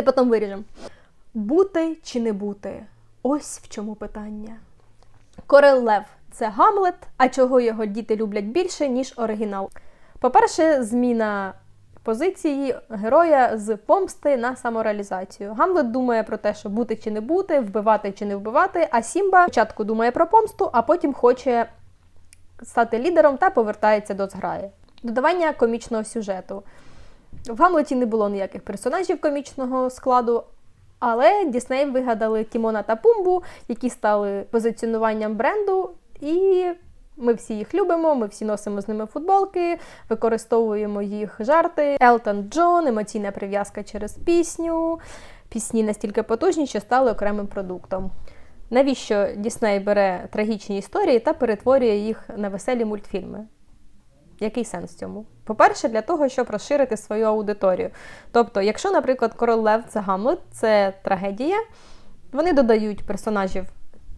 Це потім виріжемо. Бути чи не бути? Ось в чому питання. Корел Лев це Гамлет, а чого його діти люблять більше, ніж оригінал. По-перше, зміна позиції героя з помсти на самореалізацію. Гамлет думає про те, що бути чи не бути, вбивати чи не вбивати, а Сімба спочатку думає про помсту, а потім хоче стати лідером та повертається до зграї. Додавання комічного сюжету. В Гамлеті не було ніяких персонажів комічного складу, але Дісней вигадали Тімона та Пумбу, які стали позиціонуванням бренду, і ми всі їх любимо, ми всі носимо з ними футболки, використовуємо їх жарти. Елтон Джон, емоційна прив'язка через пісню. Пісні настільки потужні, що стали окремим продуктом. Навіщо Дісней бере трагічні історії та перетворює їх на веселі мультфільми? Який сенс цьому? По-перше, для того, щоб розширити свою аудиторію. Тобто, якщо, наприклад, Король Лев це Гамлет, це трагедія, вони додають персонажів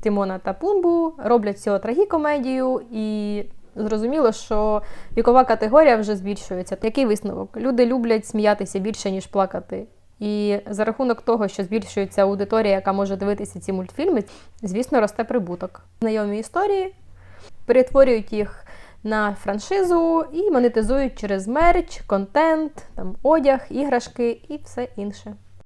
Тимона та Пумбу, роблять цього трагікомедію, і зрозуміло, що вікова категорія вже збільшується. Який висновок? Люди люблять сміятися більше, ніж плакати. І за рахунок того, що збільшується аудиторія, яка може дивитися ці мультфільми, звісно, росте прибуток. Знайомі історії перетворюють їх на франшизу і монетизують через мерч, контент, там, одяг, іграшки і все інше.